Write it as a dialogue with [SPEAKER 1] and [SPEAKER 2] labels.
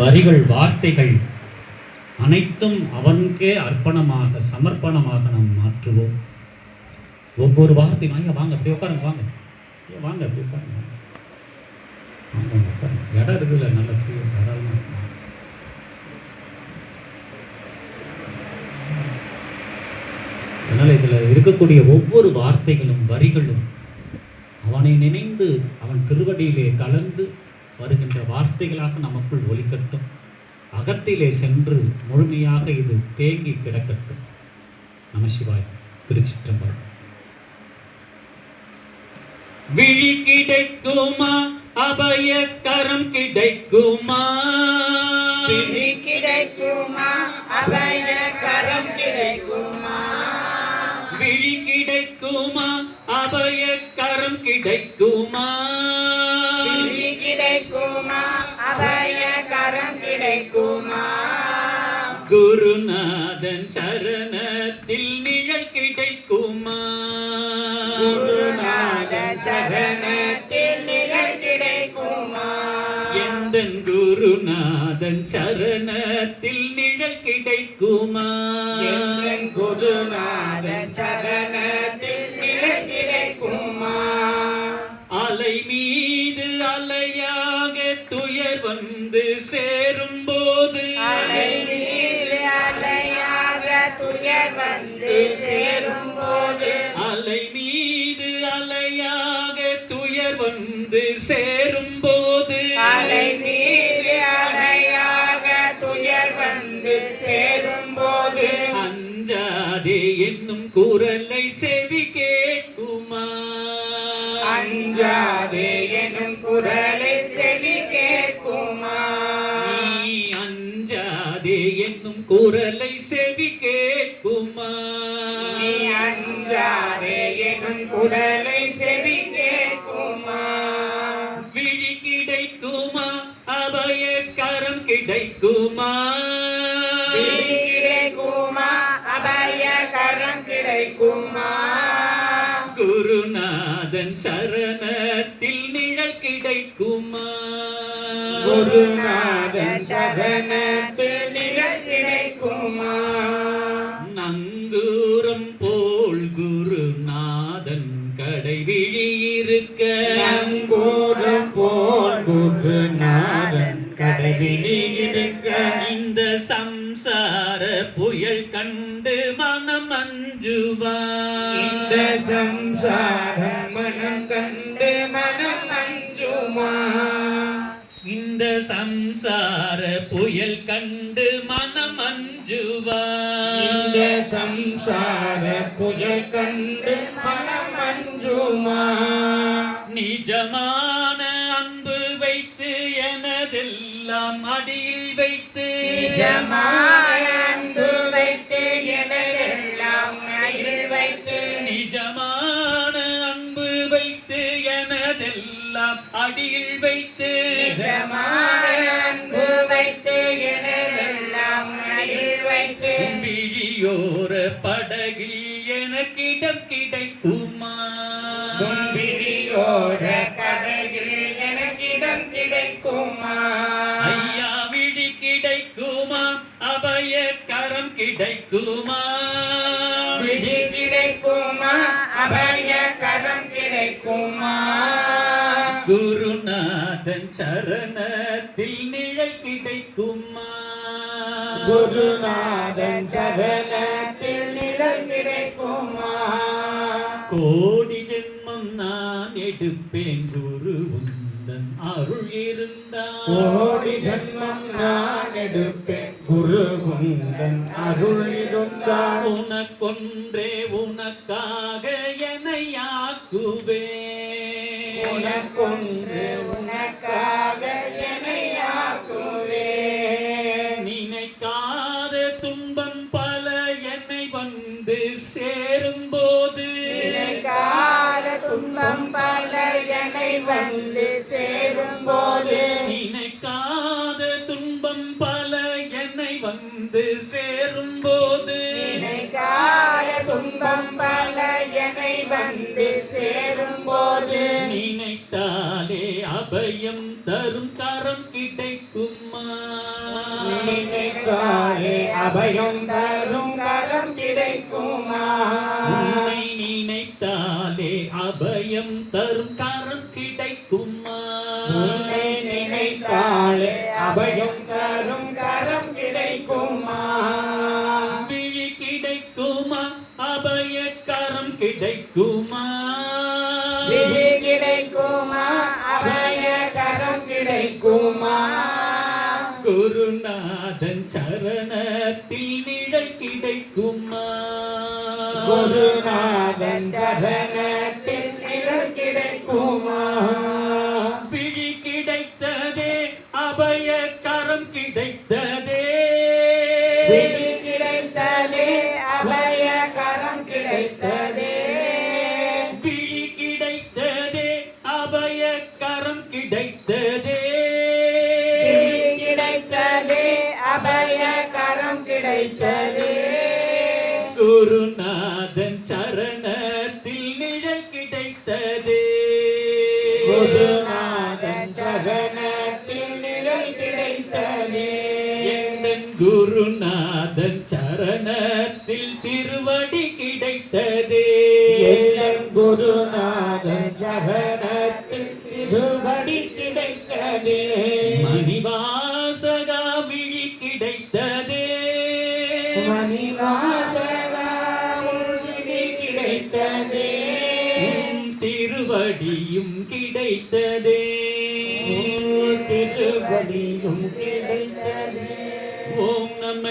[SPEAKER 1] வரிகள் வார்த்தைகள் அனைத்தும் அவனுக்கே அர்ப்பணமாக சமர்ப்பணமாக நாம் மாற்றுவோம். ஒவ்வொரு வார்த்தையும் வாங்க வாங்க அப்படி உட்காருங்க வாங்க. வாங்க அப்படி உட்காருங்க வாங்க. உட்காருங்க. இடம் இருக்குல்ல நல்ல ஃப்ரீ தாராளமாக அதனால் இதில் இருக்கக்கூடிய ஒவ்வொரு வார்த்தைகளும் வரிகளும் அவனை நினைந்து அவன் திருவடியிலே கலந்து வருகின்ற வார்த்தைகளாக நமக்குள் ஒலிக்கட்டும். அகத்திலே சென்று முழுமையாக இது தேங்கி கிடக்கட்டும். நமசிவாய் திருச்சிற்றம்பலம். விழி கிடைக்குமா? அபய கரம் கிடைக்குமா?
[SPEAKER 2] விழி கிடைக்குமா? அபய கரம் கிடைக்குமா?
[SPEAKER 1] விழி கிடைக்குமா? அபய கரம் கிடைக்குமா? குருநாதன் சரணத்தில் நிழல் கிடைக்குமா?
[SPEAKER 2] குருநாத சரணத்தில் நிழல் கிடைக்குமா?
[SPEAKER 1] எந்தன் குருநாதன் சரணத்தில் நிழல் கிடைக்குமா?
[SPEAKER 2] எங்கள்
[SPEAKER 1] துயர் வந்து சேரும் போது
[SPEAKER 2] அலை
[SPEAKER 1] மீது அலையாக துயர் வந்து சேரும் போது
[SPEAKER 2] அலை நீர் அலையாக துயர் வந்து சேரும் போது
[SPEAKER 1] அஞ்சாதே என்னும் குரலை செவி
[SPEAKER 2] செவி கேட்குமா?
[SPEAKER 1] அஞ்சாதே
[SPEAKER 2] எனும் குரலை செவி கேட்குமா?
[SPEAKER 1] விழி கிடைக்குமா? அபய கரம் கிடைக்குமா
[SPEAKER 2] கிடைக்குமா? அபய கரம் கிடைக்குமா?
[SPEAKER 1] குருநாதன் சரணத்தில் நிழல் கிடைக்குமா?
[SPEAKER 2] குருநாத சரணத்தில்
[SPEAKER 1] நங்கூரம் போல் குருநாதன் கடை விழியிருக்க.
[SPEAKER 2] நங்கூரம் போல் குருநாதன் கடைவிழி இருக்க
[SPEAKER 1] இந்த சம்சார புயல் கண்டு மனம் அஞ்சுவா
[SPEAKER 2] இந்த சம்சார மனம் கண்டு மனம் அஞ்சுமா
[SPEAKER 1] இந்த சம்சார புயல் கண்டு மனம்
[SPEAKER 2] இந்த சம்சார புயல் கண்டு மனம் அஞ்சுமா
[SPEAKER 1] நிஜமான அன்பு வைத்து எனதெல்லாம் அடியில் வைத்து
[SPEAKER 2] நிஜமான அன்பு வைத்து எனதெல்லாம் அடியில் வைத்து.
[SPEAKER 1] நிஜமான அன்பு வைத்து எனதெல்லாம் அடியில் வைத்து.
[SPEAKER 2] நிஜமான
[SPEAKER 1] விழியோர படகில் எனக்கிடம் கிடைக்குமா?
[SPEAKER 2] முன்பிரியோர கடையில் எனக்கிடம் கிடைக்குமா?
[SPEAKER 1] ஐயா விழி கிடைக்குமா? அபய கரம் கிடைக்குமா?
[SPEAKER 2] விதி கிடைக்குமா? அபய கரம் கிடைக்குமா?
[SPEAKER 1] குருநாதன் சரணத்தில் நிழல் கிடைக்குமா?
[SPEAKER 2] குருநாதன் சரணத்தில்
[SPEAKER 1] கோடி ஜென்மம் நான் எடுப்பேன் குரு உந்தன் அருள் இருந்தால்.
[SPEAKER 2] கோடி ஜன்மம் நான் எடுப்பேன் குரு குந்தன் அருள் இருந்தால்.
[SPEAKER 1] உனக்கொன்றே உனக்காக என்னையாக்குவே
[SPEAKER 2] உனக்கொன்று
[SPEAKER 1] துன்பம் பல என்னை வந்து சேரும்போது.
[SPEAKER 2] நினைக்காத துன்பம் பல என்னை வந்து சேரும்போது.
[SPEAKER 1] நினைக்காத துன்பம் பல என்னை வந்து சேரும்போது. நினைத்தாலே அபயம் தரும் கரம் கிடைக்குமா?
[SPEAKER 2] நினைத்தாலே அபயம்
[SPEAKER 1] அபயம் தரும் கரம் கிடைக்குமா?
[SPEAKER 2] உன்னை நினைத்தாலே அபயம் தரும் கரம் கிடைக்குமா?
[SPEAKER 1] விழி கிடைக்குமா? அபய கரம் கிடைக்குமா?
[SPEAKER 2] விழி கிடைக்குமா? அபய கரம் கிடைக்குமா?
[SPEAKER 1] குருநாதன் சரணத்தில் கிடைத்ததே
[SPEAKER 2] விழி கிடைத்ததே அபய கரம் கிடைத்ததே
[SPEAKER 1] விழி கிடைத்ததே அபய கரம் கிடைத்ததே
[SPEAKER 2] கிடைத்ததே அபய கரம் கிடைத்ததே
[SPEAKER 1] குருநாதன் சரணத்தில் நிழல் கிடைத்ததே.
[SPEAKER 2] குருநாதன் சரணத்தில்
[SPEAKER 1] திருவடி கிடைத்ததே.
[SPEAKER 2] குருநாதன் சரணத்தில் திருவடி கிடைத்ததே.
[SPEAKER 1] மணிவாசகா விழி கிடைத்ததே.
[SPEAKER 2] மணிவாசகா உள்விழி கிடைத்ததே
[SPEAKER 1] திருவடியும் கிடைத்ததே.
[SPEAKER 2] திருவடியும்